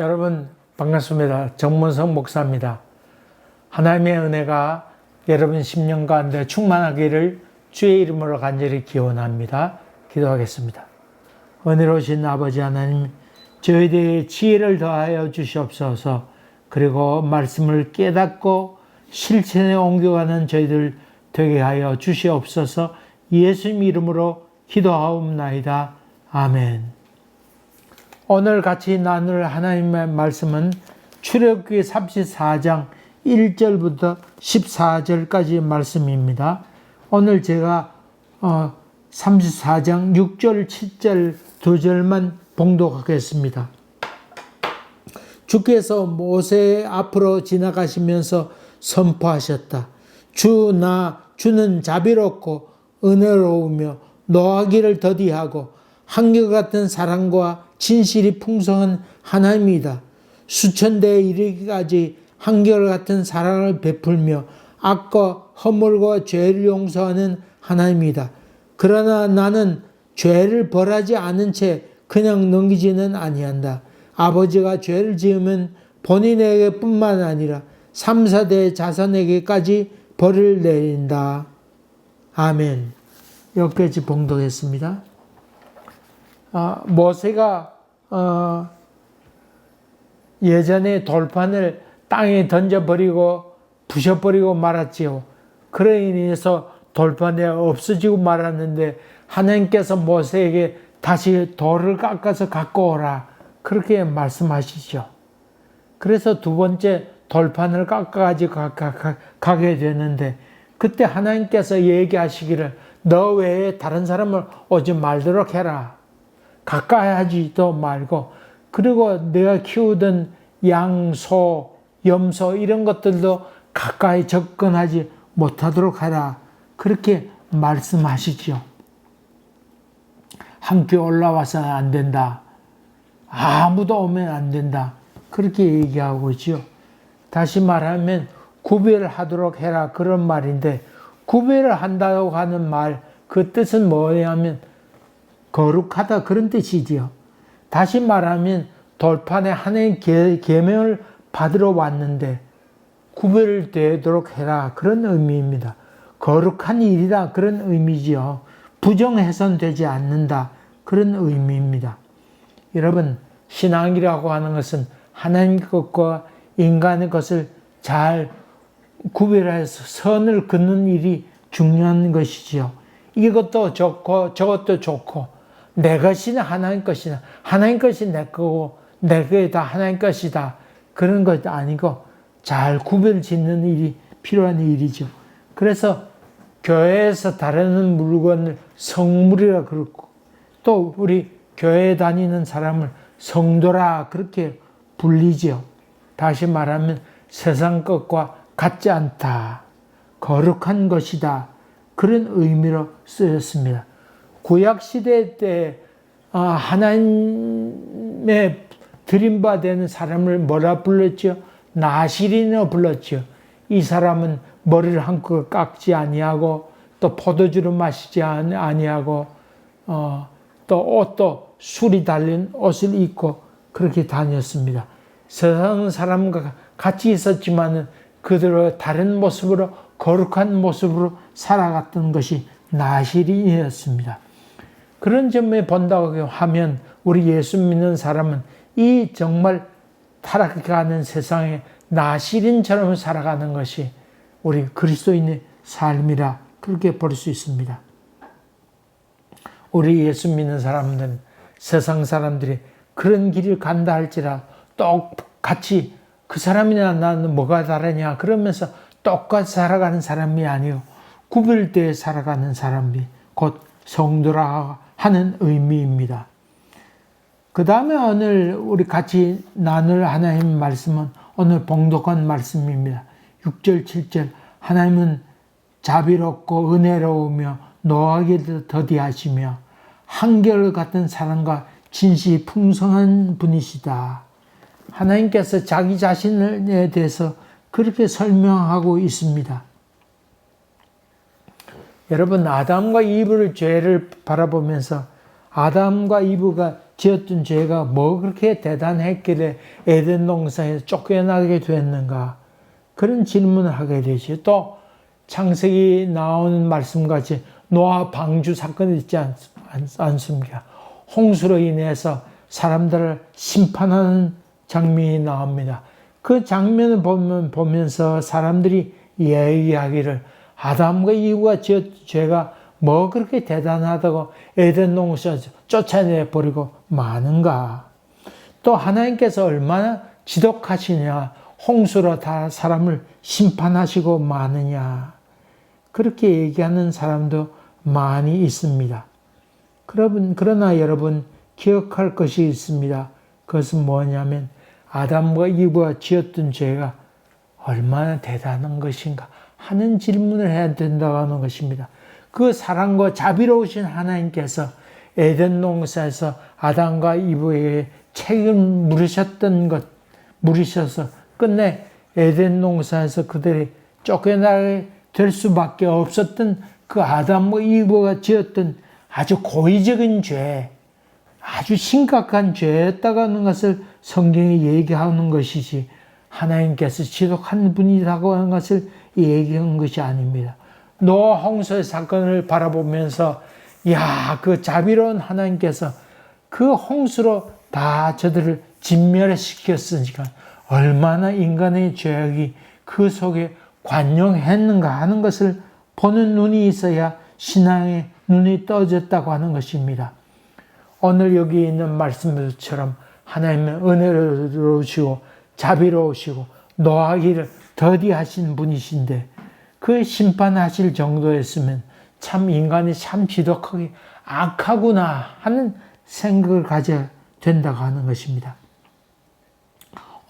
여러분 반갑습니다. 정문성 목사입니다. 하나님의 은혜가 여러분 10년 가운데 충만하기를 주의 이름으로 간절히 기원합니다. 기도하겠습니다. 은혜로우신 아버지 하나님, 저희들에게 지혜를 더하여 주시옵소서. 그리고 말씀을 깨닫고 실천에 옮겨가는 저희들 되게 하여 주시옵소서. 예수님 이름으로 기도하옵나이다. 아멘. 오늘 같이 나눌 하나님의 말씀은 출애굽기 34장 1절부터 14절까지 말씀입니다. 오늘 제가 34장 6절, 7절 두 절만 봉독하겠습니다. 주께서 모세 앞으로 지나가시면서 선포하셨다. 주 나 주는 자비롭고 은혜로우며 노하기를 더디하고 한결같은 사랑과 진실이 풍성한 하나님이다. 수천 대에 이르기까지 한결같은 사랑을 베풀며 악과 허물과 죄를 용서하는 하나님이다. 그러나 나는 죄를 벌하지 않은 채 그냥 넘기지는 아니한다. 아버지가 죄를 지으면 본인에게 뿐만 아니라 3, 4대 자손에게까지 벌을 내린다. 아멘. 여기까지 봉독했습니다. 아, 모세가 어, 예전에 돌판을 땅에 던져버리고 부셔버리고 말았지요. 그로 인해서 돌판에 없어지고 말았는데 하나님께서 모세에게 다시 돌을 깎아서 갖고 오라. 그렇게 말씀하시죠. 그래서 두 번째 돌판을 깎아가지고 가게 되는데 그때 하나님께서 얘기하시기를 너 외에 다른 사람을 오지 말도록 해라. 가까이 하지도 말고 그리고 내가 키우던 양, 소, 염소 이런 것들도 가까이 접근하지 못하도록 하라. 그렇게 말씀하시죠. 함께 올라와서는 안 된다. 아무도 오면 안 된다. 그렇게 얘기하고 있죠. 다시 말하면 구별하도록 해라. 그런 말인데 구별을 한다고 하는 말, 그 뜻은 뭐냐면 거룩하다 그런 뜻이지요. 다시 말하면 돌판에 하나님 계명을 받으러 왔는데 구별되도록 해라 그런 의미입니다. 거룩한 일이다 그런 의미지요. 부정해선 되지 않는다 그런 의미입니다. 여러분 신앙이라고 하는 것은 하나님 것과 인간의 것을 잘 구별해서 선을 긋는 일이 중요한 것이지요. 이것도 좋고 저것도 좋고 내 것이 하나님 것이다. 하나님 것이 내 거고 내 것이 다 하나님 것이다. 그런 것 아니고 잘 구별 짓는 일이 필요한 일이죠. 그래서 교회에서 다루는 물건을 성물이라 그러고 또 우리 교회 다니는 사람을 성도라 그렇게 불리죠. 다시 말하면 세상 것과 같지 않다. 거룩한 것이다. 그런 의미로 쓰였습니다. 구약 시대 때 아, 하나님의 드림바 되는 사람을 뭐라 불렀죠? 나시린어 불렀죠. 이 사람은 머리를 한껏 깎지 아니하고 또 포도주를 마시지 아니하고 어, 또 옷도 술이 달린 옷을 입고 그렇게 다녔습니다. 세상 사람과 같이 있었지만은 그들의 다른 모습으로 거룩한 모습으로 살아갔던 것이 나시린이었습니다. 그런 점에 본다고 하면 우리 예수 믿는 사람은 이 정말 타락해가는 세상에 나시린처럼 살아가는 것이 우리 그리스도인의 삶이라 그렇게 볼 수 있습니다. 우리 예수 믿는 사람들은 세상 사람들이 그런 길을 간다 할지라 똑같이 그 사람이나 나는 뭐가 다르냐 그러면서 똑같이 살아가는 사람이 아니요 구별되어 살아가는 사람이 곧 성도라 하는 의미입니다. 그 다음에 오늘 우리 같이 나눌 하나님 말씀은 오늘 봉독한 말씀입니다. 6절, 7절. 하나님은 자비롭고 은혜로우며 노하게 더디하시며 한결 같은 사랑과 진실이 풍성한 분이시다. 하나님께서 자기 자신에 대해서 그렇게 설명하고 있습니다. 여러분, 아담과 이브를 죄를 바라보면서 아담과 이브가 지었던 죄가 뭐 그렇게 대단했길래 에덴 동산에서 쫓겨나게 됐는가? 그런 질문을 하게 되지. 또 창세기 나오는 말씀같이 노아 방주 사건이 있지 않, 않, 습니까 홍수로 인해서 사람들을 심판하는 장면이 나옵니다. 그 장면을 보면, 보면서 사람들이 얘기하기를 아담과 이후가 죄가 뭐 그렇게 대단하다고 에덴 동산에서 쫓아내 버리고 마는가? 또 하나님께서 얼마나 지독하시냐? 홍수로 다 사람을 심판하시고 마느냐? 그렇게 얘기하는 사람도 많이 있습니다. 그러분, 그러나 여러분 기억할 것이 있습니다. 그것은 뭐냐면 아담과 이브가 지었던 죄가 얼마나 대단한 것인가 하는 질문을 해야 된다고 하는 것입니다. 그 사랑과 자비로우신 하나님께서 에덴 농사에서 아담과 이브에게 책임 물으셨던 것, 물으셔서 끝내 에덴 농사에서 그들이 쫓겨나게 될 수밖에 없었던 그 아담과 이브가 지었던 아주 고의적인 죄, 아주 심각한 죄였다고 하는 것을 성경이 얘기하는 것이지 하나님께서 지독한 분이라고 하는 것을 얘기한 것이 아닙니다. 노아 홍수의 사건을 바라보면서 야, 그 자비로운 하나님께서 그 홍수로 다 저들을 진멸시켰으니까 얼마나 인간의 죄악이 그 속에 관용했는가 하는 것을 보는 눈이 있어야 신앙의 눈이 떠졌다고 하는 것입니다. 오늘 여기 있는 말씀처럼 하나님은 은혜로우시고 자비로우시고 노하기를 더디하신 분이신데 그 심판하실 정도였으면 참 인간이 참 지독하게 악하구나 하는 생각을 가져야 된다고 하는 것입니다.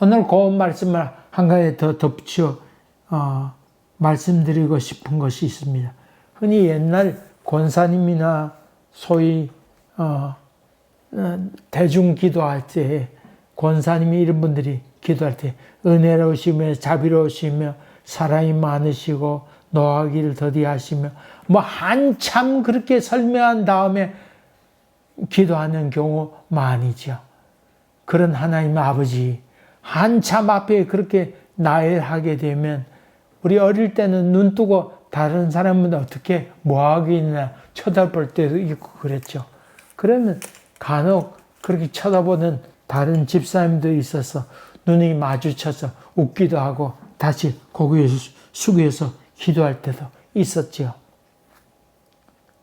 오늘 고운 말씀을 한 가지 더 덧붙여 어, 말씀드리고 싶은 것이 있습니다. 흔히 옛날 권사님이나 소위 어, 어, 대중 기도할 때 권사님이 이런 분들이 기도할 때 은혜로우시며 자비로우시며 사랑이 많으시고 노하기를 더디하시며 뭐 한참 그렇게 설명한 다음에 기도하는 경우 많이죠. 그런 하나님 아버지 한참 앞에 그렇게 나열하게 되면 우리 어릴 때는 눈 뜨고 다른 사람은 어떻게 뭐하고 있나 쳐다볼 때도 있고 그랬죠. 그러면 간혹 그렇게 쳐다보는 다른 집사님도 있어서 눈이 마주쳐서 웃기도 하고 다시 고개 숙여서 기도할 때도 있었지요.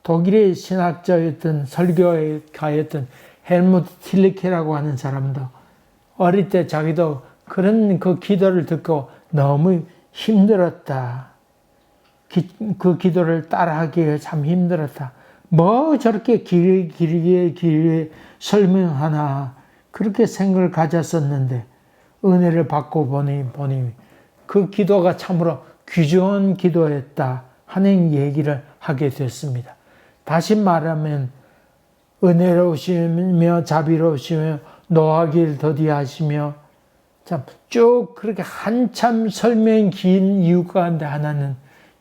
독일의 신학자였던 설교가였던 헬무트 틸리케라고 하는 사람도 어릴 때 자기도 그런 그 기도를 듣고 너무 힘들었다. 기, 그 기도를 따라하기가 참 힘들었다. 뭐 저렇게 길게 길게 설명하나 그렇게 생각을 가졌었는데 은혜를 받고 보니 보니 그 기도가 참으로 귀중한 기도였다 하는 얘기를 하게 됐습니다. 다시 말하면 은혜로우시며 자비로우시며 노하기를 더디하시며 참 쭉 그렇게 한참 설명 긴 이유 가운데 하나는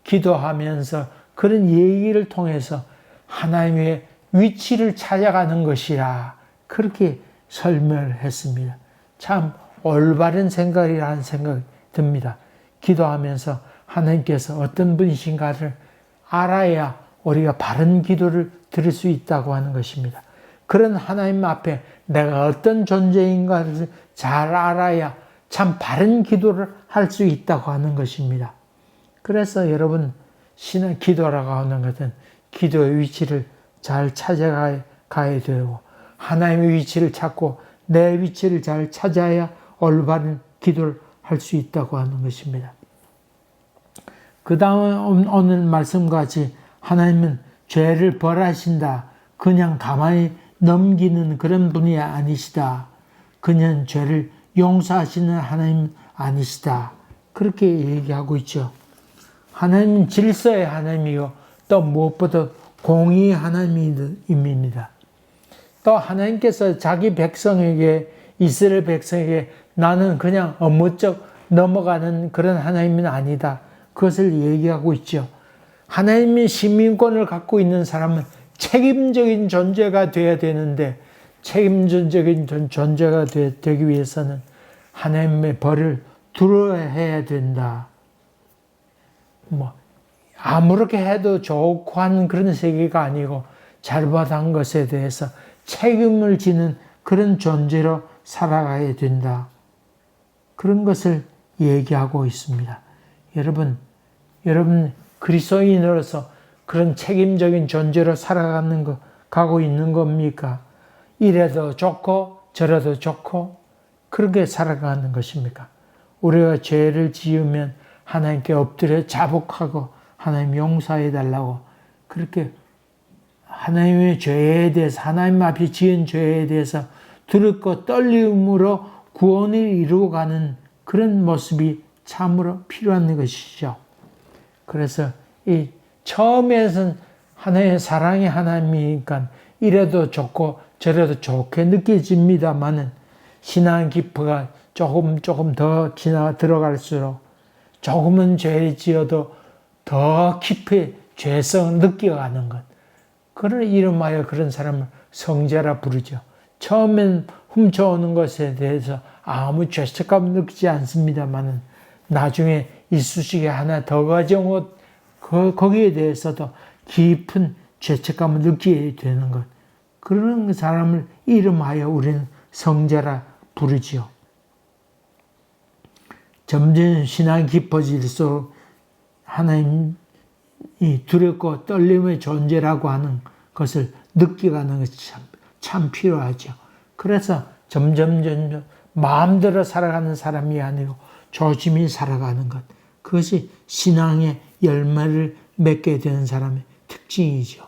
기도하면서 그런 얘기를 통해서 하나님의 위치를 찾아가는 것이라 그렇게 설명을 했습니다. 참 올바른 생각이라는 생각이 듭니다. 기도하면서 하나님께서 어떤 분이신가를 알아야 우리가 바른 기도를 드릴 수 있다고 하는 것입니다. 그런 하나님 앞에 내가 어떤 존재인가를 잘 알아야 참 바른 기도를 할 수 있다고 하는 것입니다. 그래서 여러분 신은 기도라고 하는 것은 기도의 위치를 잘 찾아가야 되고 하나님의 위치를 찾고 내 위치를 잘 찾아야 올바른 기도를 할 수 있다고 하는 것입니다. 그 다음 오늘 말씀같이 하나님은 죄를 벌하신다. 그냥 가만히 넘기는 그런 분이 아니시다. 그냥 죄를 용서하시는 하나님 아니시다. 그렇게 얘기하고 있죠. 하나님은 질서의 하나님이요. 또 무엇보다 공의 하나님입니다. 또 하나님께서 자기 백성에게 이스라엘 백성에게 나는 그냥 어무쩍 넘어가는 그런 하나님은 아니다. 그것을 얘기하고 있죠. 하나님이 시민권을 갖고 있는 사람은 책임적인 존재가 되어야 되는데 책임전적인 존- 존재가 되, 되기 위해서는 하나님의 벌을 두려워해야 된다. 뭐 아무렇게 해도 좋고 하는 그런 세계가 아니고 잘못한 것에 대해서 책임을 지는 그런 존재로 살아가야 된다. 그런 것을 얘기하고 있습니다. 여러분, 여러분 그리스도인으로서 그런 책임적인 존재로 살아가는 거 가고 있는 겁니까? 이래도 좋고 저래도 좋고 그렇게 살아가는 것입니까? 우리가 죄를 지으면 하나님께 엎드려 자복하고 하나님 용서해 달라고 그렇게 하나님의 죄에 대해서 하나님 앞에 지은 죄에 대해서 두렵고 떨림으로 구원을 이루어가는 그런 모습이 참으로 필요한 것이죠. 그래서 이 처음에는 하나님의 사랑의 하나님이니까 이래도 좋고 저래도 좋게 느껴집니다만은 신앙 깊이가 조금 조금 더 지나 들어갈수록 조금은 죄 지어도 더 깊이 죄성을 느껴가는 것. 그를 이름하여 그런 사람을 성자라 부르죠. 처음엔 훔쳐오는 것에 대해서 아무 죄책감 느끼지 않습니다만은 나중에 이쑤시개 하나 더 가져온 것, 그, 거기에 대해서도 깊은 죄책감을 느끼게 되는 것. 그런 사람을 이름하여 우리는 성자라 부르지요. 점점 신앙이 깊어질수록 하나님 이 두렵고 떨림의 존재라고 하는 것을 느끼가는 것이 참, 참 필요하죠. 그래서 점점 점점 마음대로 살아가는 사람이 아니고 조심히 살아가는 것. 그것이 신앙의 열매를 맺게 되는 사람의 특징이죠.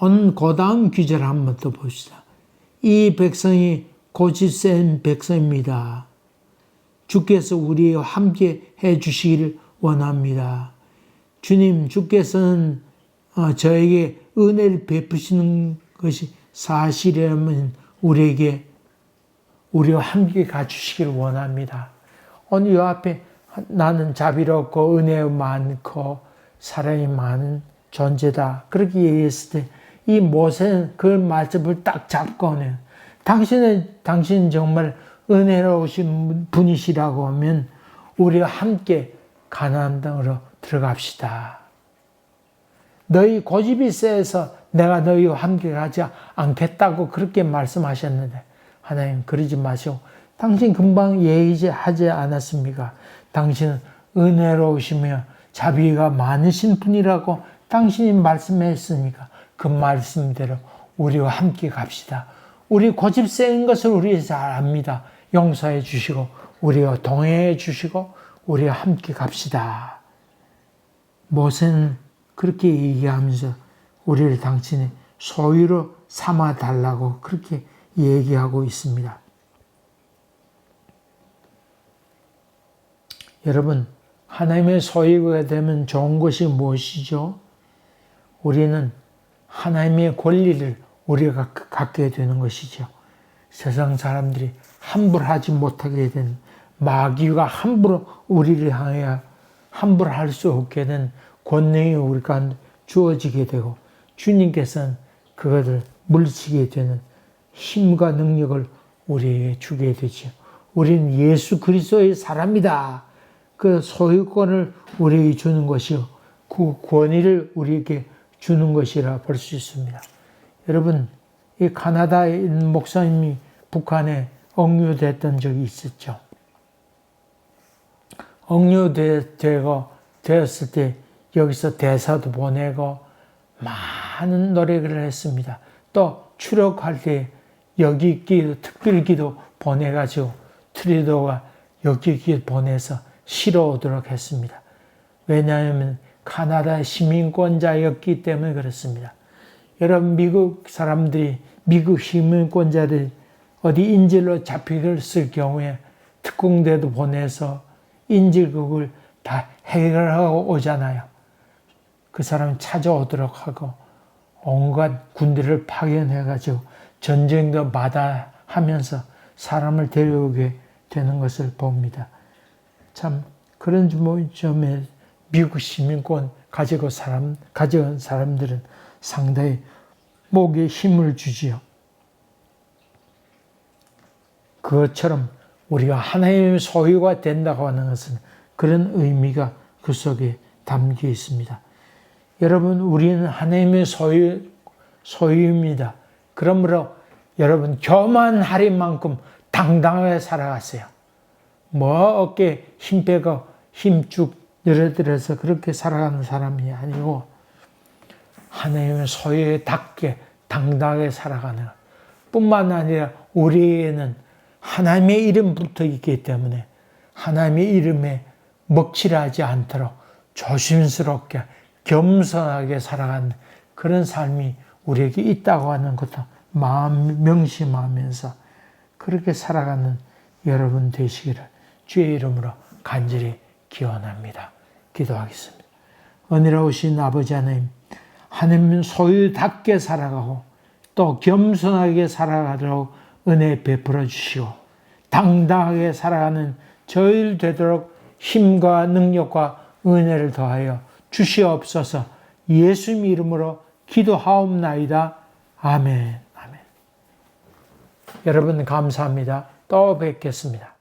오늘 그 다음 귀절 한번 더 봅시다. 이 백성이 고집 센 백성입니다. 주께서 우리와 함께 해 주시기를 원합니다. 주님, 주께서는 어, 저에게 은혜를 베푸시는 것이 사실이라면 우리에게 우리와 함께 가주시기를 원합니다. 오늘 이 앞에 나는 자비롭고 은혜 많고 사랑이 많은 존재다. 그렇게 얘기했을 때 이 모세는 그 말씀을 딱 잡고는 당신은 당신 정말 은혜로우신 분이시라고 하면 우리와 함께 가나안 땅으로 들어갑시다. 너희 고집이 세서 내가 너희와 함께 가지 않겠다고 그렇게 말씀하셨는데 하나님 그러지 마시고 당신 금방 예의하지 않았습니까? 당신은 은혜로우시며 자비가 많으신 분이라고 당신이 말씀했으니까 그 말씀대로 우리와 함께 갑시다. 우리 고집 센 것을 우리 잘 압니다. 용서해 주시고 우리와 동행해 주시고 우리와 함께 갑시다. 모세는 그렇게 얘기하면서 우리를 당신의 소유로 삼아 달라고 그렇게 얘기하고 있습니다. 여러분, 하나님의 소유가 되면 좋은 것이 무엇이죠? 우리는 하나님의 권리를 우리가 갖게 되는 것이죠. 세상 사람들이 함부로 하지 못하게 된 마귀가 함부로 우리를 향해 함부로 할 수 없게 된 권능이 우리 가운데 주어지게 되고 주님께서는 그것을 물리치게 되는 힘과 능력을 우리에게 주게 되죠. 우리는 예수 그리스도의 사람이다. 그 소유권을 우리에게 주는 것이요. 그 권위를 우리에게 주는 것이라 볼 수 있습니다. 여러분, 이 카나다에 있는 목사님이 북한에 억류됐던 적이 있었죠. 억류되고 되었을 때 여기서 대사도 보내고 많은 노력을 했습니다. 또 추력할 때 여기 기도 특별기도 보내가지고 트리도가 여기 기 보내서 실어 오도록 했습니다. 왜냐하면 카나다 시민권자였기 때문에 그렇습니다. 여러분 미국 사람들이 미국 시민권자들 어디 인질로 잡혔을 경우에 특공대도 보내서 인질극을 다 해결하고 오잖아요. 그 사람 찾아오도록 하고 온갖 군대를 파견해가지고 전쟁도 마다하면서 사람을 데려오게 되는 것을 봅니다. 참 그런 점에 미국 시민권 가지고 사람 가져온 사람들은 상당히 목에 힘을 주지요. 그것처럼 우리가 하나님의 소유가 된다고 하는 것은 그런 의미가 그 속에 담겨 있습니다. 여러분, 우리는 하나님의 소유, 소유입니다. 그러므로 여러분, 교만할 만큼 당당하게 살아가세요. 뭐 어깨 힘 빼고 힘쭉 늘어들어서 그렇게 살아가는 사람이 아니고 하나님의 소유에 닿게 당당하게 살아가는 것. 뿐만 아니라 우리에는 하나님의 이름 붙어 있기 때문에 하나님의 이름에 먹칠하지 않도록 조심스럽게 겸손하게 살아가는 그런 삶이 우리에게 있다고 하는 것도 마음 명심하면서 그렇게 살아가는 여러분 되시기를 주의 이름으로 간절히 기원합니다. 기도하겠습니다. 은혜로우신 아버지 하나님, 하나님 소유답게 살아가고 또 겸손하게 살아가도록 은혜 베풀어 주시고 당당하게 살아가는 저일 되도록 힘과 능력과 은혜를 더하여 주시옵소서 예수님 이름으로 기도하옵나이다. 아멘. 아멘. 여러분 감사합니다. 또 뵙겠습니다.